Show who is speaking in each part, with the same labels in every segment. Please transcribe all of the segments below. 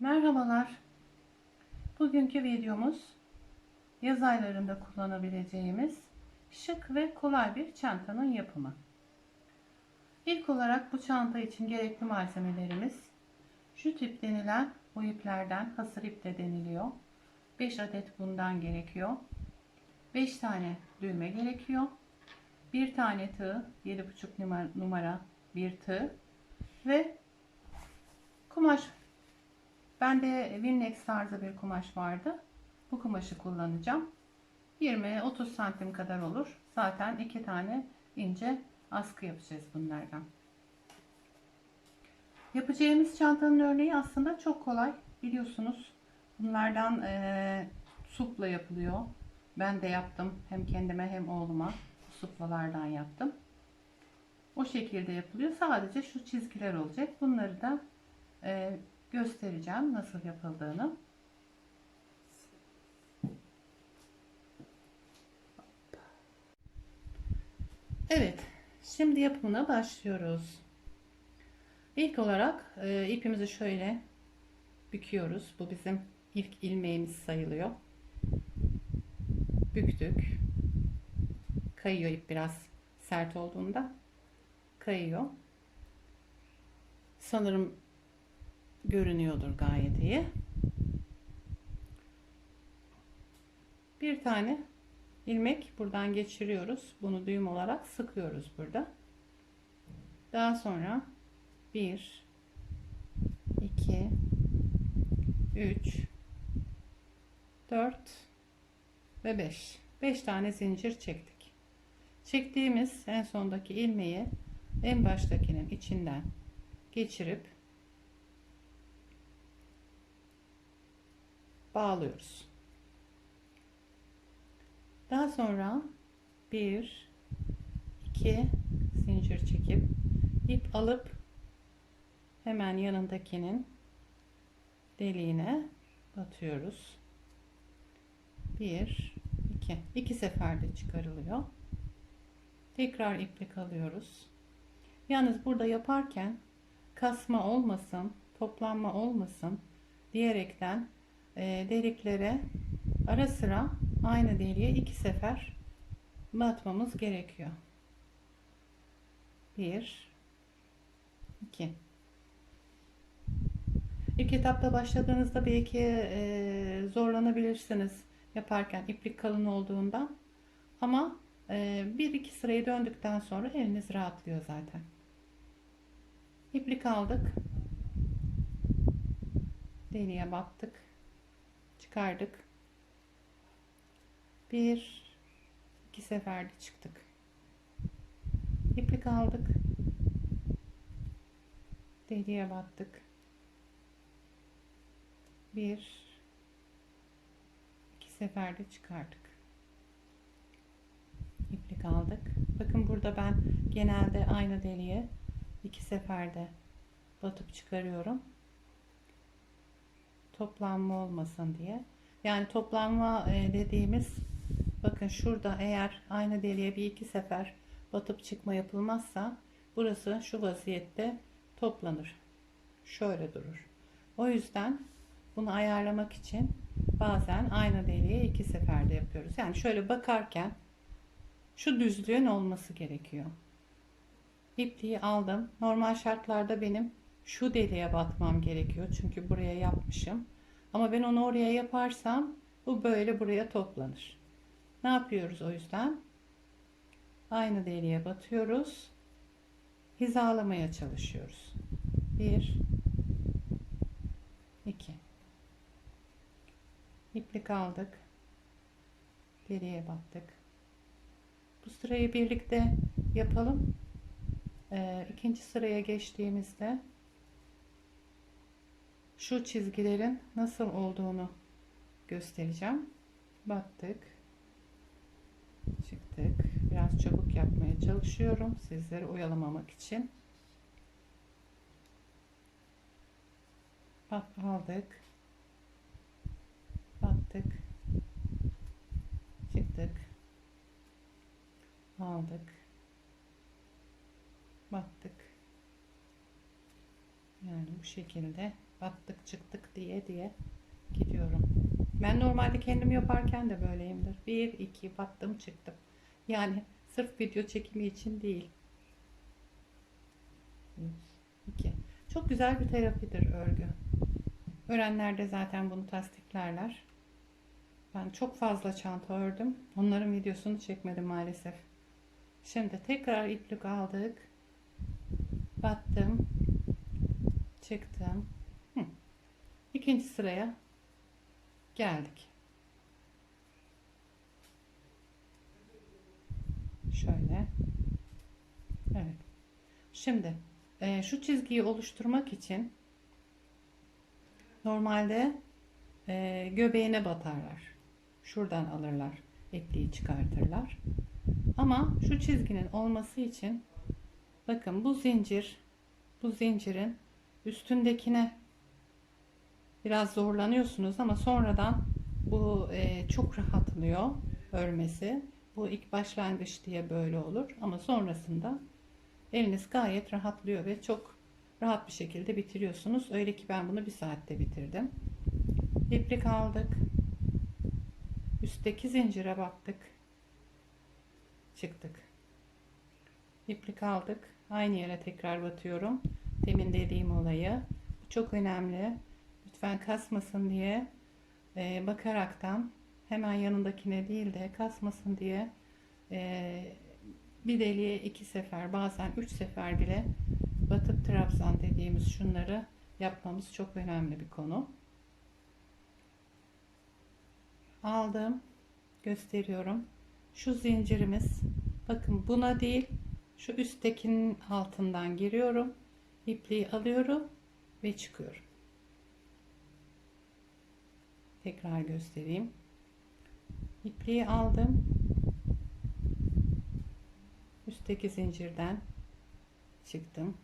Speaker 1: Merhabalar. Bugünkü videomuz yaz aylarında kullanabileceğimiz şık ve kolay bir çantanın yapımı. İlk olarak bu çanta için gerekli malzemelerimiz şu tip denilen bu iplerden hasır ip de deniliyor. 5 adet bundan gerekiyor. 5 tane düğme gerekiyor. Bir tane tığ 7,5 numara, numara bir tığ ve kumaş Bende Winnex tarzı bir kumaş vardı. Bu kumaşı kullanacağım. 20-30 santim kadar olur. Zaten iki tane ince askı yapacağız bunlardan. Yapacağımız çantanın örneği aslında çok kolay. Biliyorsunuz bunlardan e, supla yapılıyor. Ben de yaptım. Hem kendime hem oğluma suplalardan yaptım. O şekilde yapılıyor. Sadece şu çizgiler olacak. Bunları da e, göstereceğim nasıl yapıldığını. Evet, şimdi yapımına başlıyoruz. İlk olarak e, ipimizi şöyle büküyoruz. Bu bizim ilk ilmeğimiz sayılıyor. Büktük. Kayıyor ip biraz sert olduğunda. Kayıyor. Sanırım görünüyordur gayet iyi. Bir tane ilmek buradan geçiriyoruz. Bunu düğüm olarak sıkıyoruz burada. Daha sonra 1 2 3 4 ve 5 5 tane zincir çektik. Çektiğimiz en sondaki ilmeği en baştakinin içinden geçirip bağlıyoruz. Daha sonra 1 2 zincir çekip ip alıp hemen yanındakinin deliğine batıyoruz. 1 2 2 seferde çıkarılıyor. Tekrar iplik alıyoruz. Yalnız burada yaparken kasma olmasın, toplanma olmasın diyerekten deliklere ara sıra aynı deliğe iki sefer batmamız gerekiyor. 1 2 İlk etapta başladığınızda belki e, zorlanabilirsiniz yaparken iplik kalın olduğundan ama e, bir iki sırayı döndükten sonra eliniz rahatlıyor zaten. İplik aldık. Deliğe battık çıkardık. Bir, iki seferde çıktık. İplik aldık. Deliğe battık. Bir, iki seferde çıkardık. İplik aldık. Bakın burada ben genelde aynı deliğe iki seferde batıp çıkarıyorum toplanma olmasın diye. Yani toplanma e, dediğimiz bakın şurada eğer aynı deliğe bir iki sefer batıp çıkma yapılmazsa burası şu vaziyette toplanır. Şöyle durur. O yüzden bunu ayarlamak için bazen aynı deliğe iki seferde yapıyoruz. Yani şöyle bakarken şu düzlüğün olması gerekiyor. İpliği aldım. Normal şartlarda benim şu deliğe batmam gerekiyor. Çünkü buraya yapmışım. Ama ben onu oraya yaparsam bu böyle buraya toplanır. Ne yapıyoruz o yüzden? Aynı deliğe batıyoruz. Hizalamaya çalışıyoruz. 1 2 İplik aldık. Deliğe battık. Bu sırayı birlikte yapalım. Ee, ikinci sıraya geçtiğimizde şu çizgilerin nasıl olduğunu göstereceğim. Battık. Çıktık. Biraz çabuk yapmaya çalışıyorum. Sizleri oyalamamak için. Bak aldık. Battık. Çıktık. Aldık. Battık. Yani bu şekilde battık çıktık diye diye gidiyorum. Ben normalde kendim yaparken de böyleyimdir. Bir, iki, battım çıktım. Yani sırf video çekimi için değil. İki. Çok güzel bir terapidir örgü. Öğrenler de zaten bunu tasdiklerler. Ben çok fazla çanta ördüm. Onların videosunu çekmedim maalesef. Şimdi tekrar iplik aldık. Battım. Çıktım. İkinci sıraya geldik. Şöyle. Evet. Şimdi e, şu çizgiyi oluşturmak için normalde e, göbeğine batarlar. Şuradan alırlar. ipliği çıkartırlar. Ama şu çizginin olması için bakın bu zincir bu zincirin üstündekine biraz zorlanıyorsunuz ama sonradan bu e, çok rahatlıyor örmesi. Bu ilk başlangıç diye böyle olur ama sonrasında eliniz gayet rahatlıyor ve çok rahat bir şekilde bitiriyorsunuz. Öyle ki ben bunu bir saatte bitirdim. İplik aldık. Üstteki zincire battık. Çıktık. İplik aldık. Aynı yere tekrar batıyorum. Demin dediğim olayı. Çok önemli. Lütfen kasmasın diye e, bakaraktan hemen yanındakine değil de kasmasın diye e, bir deliğe iki sefer bazen üç sefer bile batıp trabzan dediğimiz şunları yapmamız çok önemli bir konu. Aldım. Gösteriyorum. Şu zincirimiz bakın buna değil şu üsttekinin altından giriyorum. ipliği alıyorum ve çıkıyorum. Tekrar göstereyim. İpliği aldım. Üstteki zincirden çıktım.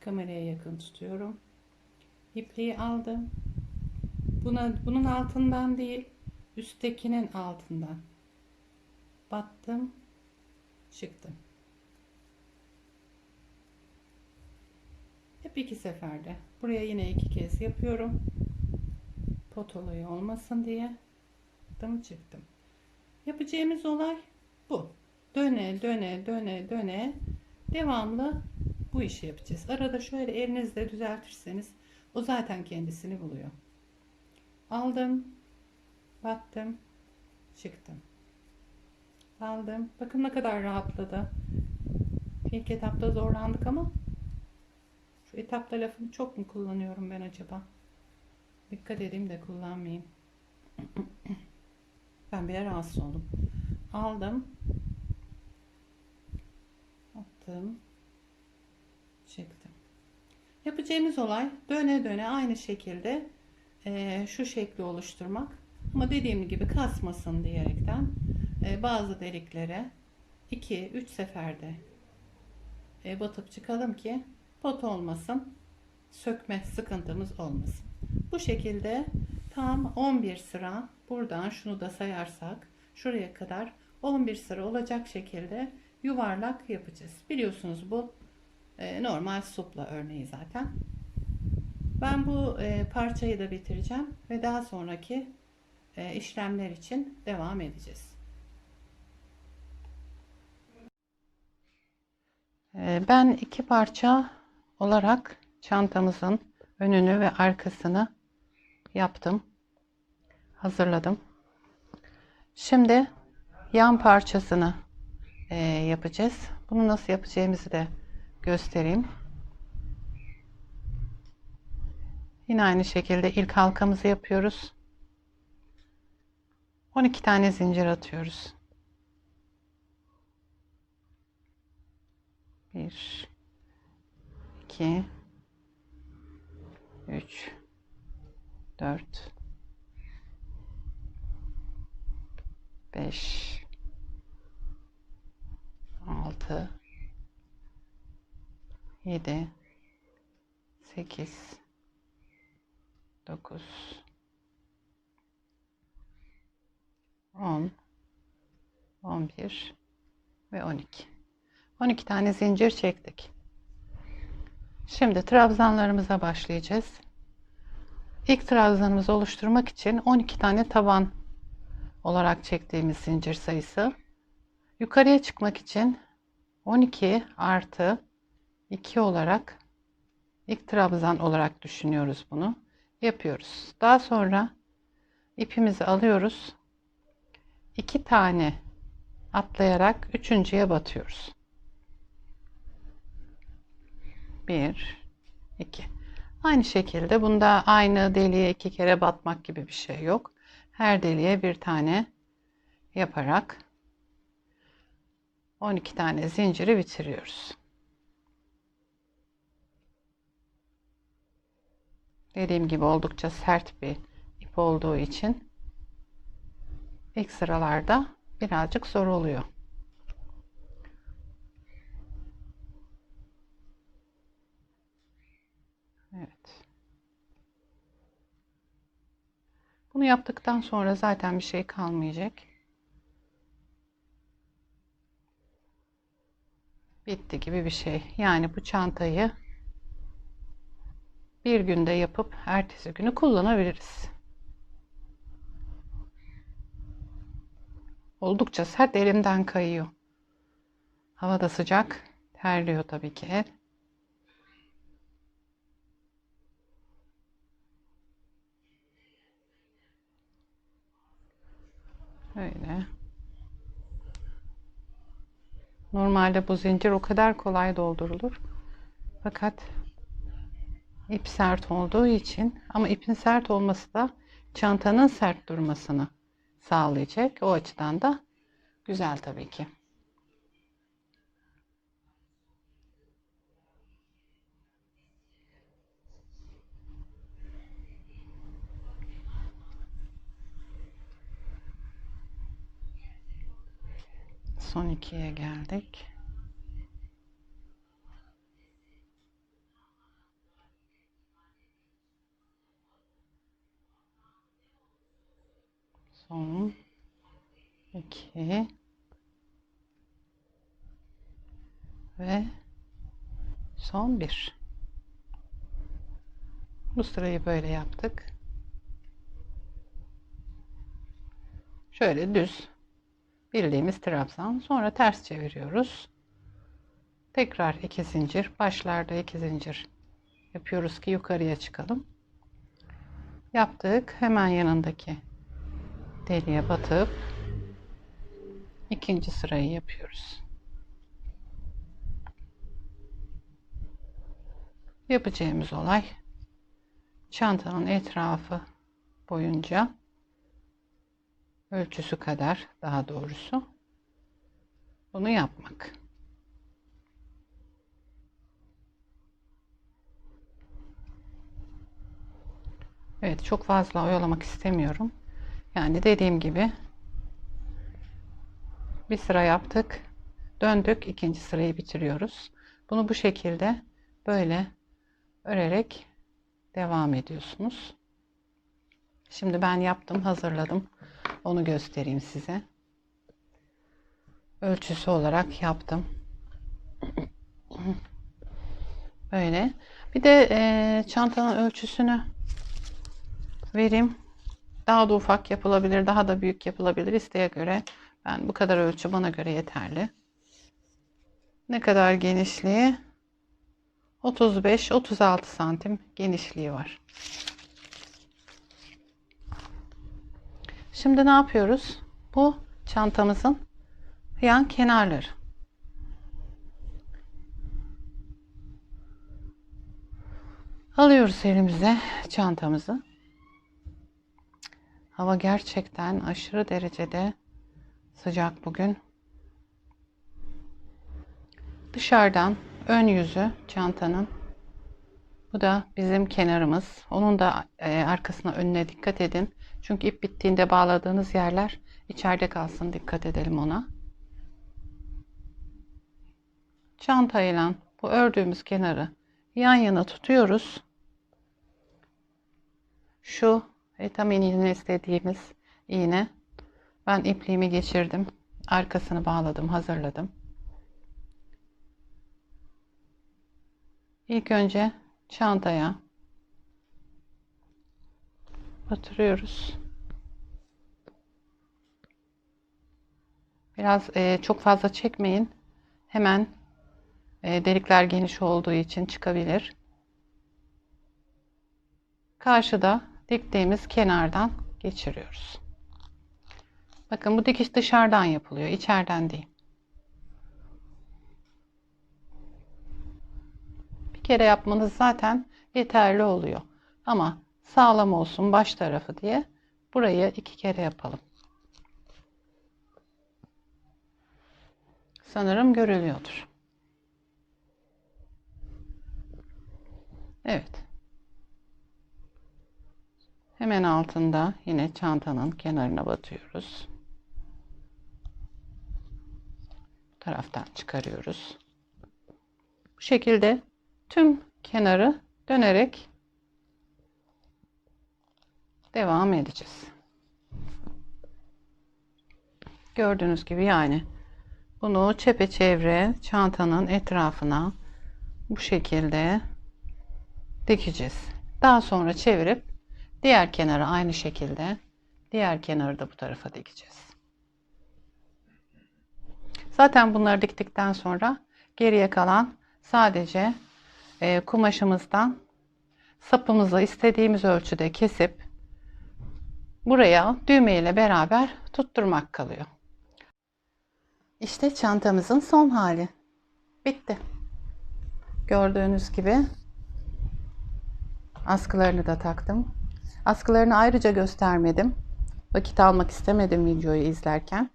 Speaker 1: Kameraya yakın tutuyorum. İpliği aldım. Buna bunun altından değil, üsttekinin altından battım, çıktım. Hep iki seferde. Buraya yine iki kez yapıyorum. Pot olayı olmasın diye. Battım, çıktım. Yapacağımız olay bu. Döne, döne, döne, döne. Devamlı bu işi yapacağız. Arada şöyle elinizle düzeltirseniz o zaten kendisini buluyor. Aldım. Battım. Çıktım. Aldım. Bakın ne kadar rahatladı. İlk etapta zorlandık ama şu etapta lafını çok mu kullanıyorum ben acaba? Dikkat edeyim de kullanmayayım. ben bile rahatsız oldum. Aldım. Attım. Çıktım. Yapacağımız olay döne döne aynı şekilde e, şu şekli oluşturmak. Ama dediğim gibi kasmasın diyerekten e, bazı deliklere 2-3 seferde e, batıp çıkalım ki pot olmasın, sökme sıkıntımız olmasın. Bu şekilde tam 11 sıra buradan şunu da sayarsak şuraya kadar 11 sıra olacak şekilde yuvarlak yapacağız. Biliyorsunuz bu e, normal supla örneği zaten. Ben bu e, parçayı da bitireceğim ve daha sonraki e, işlemler için devam edeceğiz. E, ben iki parça olarak çantamızın önünü ve arkasını yaptım. Hazırladım. Şimdi yan parçasını e, yapacağız. Bunu nasıl yapacağımızı da göstereyim. Yine aynı şekilde ilk halkamızı yapıyoruz. 12 tane zincir atıyoruz. 1 2 3 4 5 6 7 8 9 10 11 ve 12 12 tane zincir çektik Şimdi trabzanlarımıza başlayacağız. İlk trabzanımızı oluşturmak için 12 tane taban olarak çektiğimiz zincir sayısı. Yukarıya çıkmak için 12 artı 2 olarak ilk trabzan olarak düşünüyoruz bunu. Yapıyoruz. Daha sonra ipimizi alıyoruz. 2 tane atlayarak üçüncüye batıyoruz. 1 2 Aynı şekilde bunda aynı deliğe iki kere batmak gibi bir şey yok. Her deliğe bir tane yaparak 12 tane zinciri bitiriyoruz. Dediğim gibi oldukça sert bir ip olduğu için ilk sıralarda birazcık zor oluyor. Evet. Bunu yaptıktan sonra zaten bir şey kalmayacak. Bitti gibi bir şey. Yani bu çantayı bir günde yapıp ertesi günü kullanabiliriz. Oldukça sert elimden kayıyor. Hava da sıcak. Terliyor tabii ki. Öyle. Normalde bu zincir o kadar kolay doldurulur. Fakat ip sert olduğu için ama ipin sert olması da çantanın sert durmasını sağlayacak. O açıdan da güzel tabii ki. Son ikiye geldik. Son iki ve son bir. Bu sırayı böyle yaptık. Şöyle düz bildiğimiz trabzan. Sonra ters çeviriyoruz. Tekrar iki zincir. Başlarda iki zincir yapıyoruz ki yukarıya çıkalım. Yaptık. Hemen yanındaki deliğe batıp ikinci sırayı yapıyoruz. Yapacağımız olay çantanın etrafı boyunca ölçüsü kadar daha doğrusu bunu yapmak. Evet çok fazla oyalamak istemiyorum. Yani dediğim gibi bir sıra yaptık. Döndük. ikinci sırayı bitiriyoruz. Bunu bu şekilde böyle örerek devam ediyorsunuz. Şimdi ben yaptım, hazırladım. Onu göstereyim size. Ölçüsü olarak yaptım. Böyle. Bir de e, çantanın ölçüsünü vereyim. Daha da ufak yapılabilir, daha da büyük yapılabilir isteğe göre. Ben bu kadar ölçü bana göre yeterli. Ne kadar genişliği? 35-36 santim genişliği var. Şimdi ne yapıyoruz? Bu çantamızın yan kenarları. Alıyoruz elimize çantamızı. Hava gerçekten aşırı derecede sıcak bugün. Dışarıdan ön yüzü çantanın. Bu da bizim kenarımız. Onun da e, arkasına önüne dikkat edin. Çünkü ip bittiğinde bağladığınız yerler içeride kalsın. Dikkat edelim ona. Çantayla bu ördüğümüz kenarı yan yana tutuyoruz. Şu vitamin iğne istediğimiz iğne. Ben ipliğimi geçirdim. Arkasını bağladım, hazırladım. İlk önce çantaya batırıyoruz. Biraz e, çok fazla çekmeyin. Hemen e, delikler geniş olduğu için çıkabilir. Karşıda diktiğimiz kenardan geçiriyoruz. Bakın bu dikiş dışarıdan yapılıyor, içeriden değil. Kere yapmanız zaten yeterli oluyor. Ama sağlam olsun baş tarafı diye burayı iki kere yapalım. Sanırım görülüyordur. Evet. Hemen altında yine çantanın kenarına batıyoruz. Bu taraftan çıkarıyoruz. Bu şekilde tüm kenarı dönerek devam edeceğiz. Gördüğünüz gibi yani bunu çepeçevre çantanın etrafına bu şekilde dikeceğiz. Daha sonra çevirip diğer kenarı aynı şekilde diğer kenarı da bu tarafa dikeceğiz. Zaten bunları diktikten sonra geriye kalan sadece e, kumaşımızdan sapımızı istediğimiz ölçüde kesip buraya düğme ile beraber tutturmak kalıyor. İşte çantamızın son hali. Bitti. Gördüğünüz gibi askılarını da taktım. Askılarını ayrıca göstermedim. Vakit almak istemedim videoyu izlerken.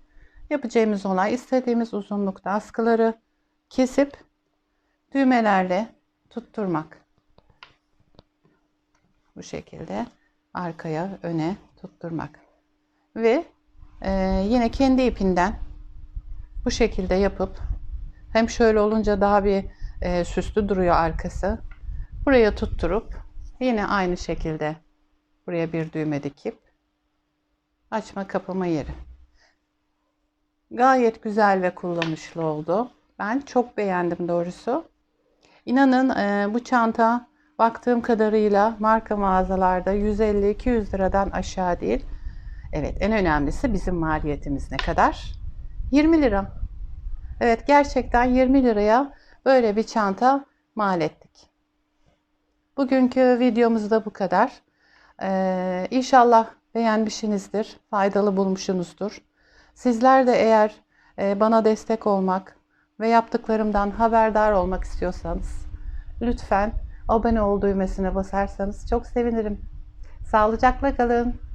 Speaker 1: Yapacağımız olay istediğimiz uzunlukta askıları kesip düğmelerle tutturmak. Bu şekilde arkaya öne tutturmak. Ve e, yine kendi ipinden bu şekilde yapıp hem şöyle olunca daha bir e, süslü duruyor arkası. Buraya tutturup yine aynı şekilde buraya bir düğme dikip açma kapama yeri. Gayet güzel ve kullanışlı oldu. Ben çok beğendim doğrusu. İnanın e, bu çanta baktığım kadarıyla marka mağazalarda 150-200 liradan aşağı değil. Evet en önemlisi bizim maliyetimiz ne kadar? 20 lira. Evet gerçekten 20 liraya böyle bir çanta mal ettik. Bugünkü videomuz da bu kadar. Ee, inşallah beğenmişsinizdir, faydalı bulmuşsunuzdur. Sizler de eğer e, bana destek olmak ve yaptıklarımdan haberdar olmak istiyorsanız lütfen abone ol düğmesine basarsanız çok sevinirim. Sağlıcakla kalın.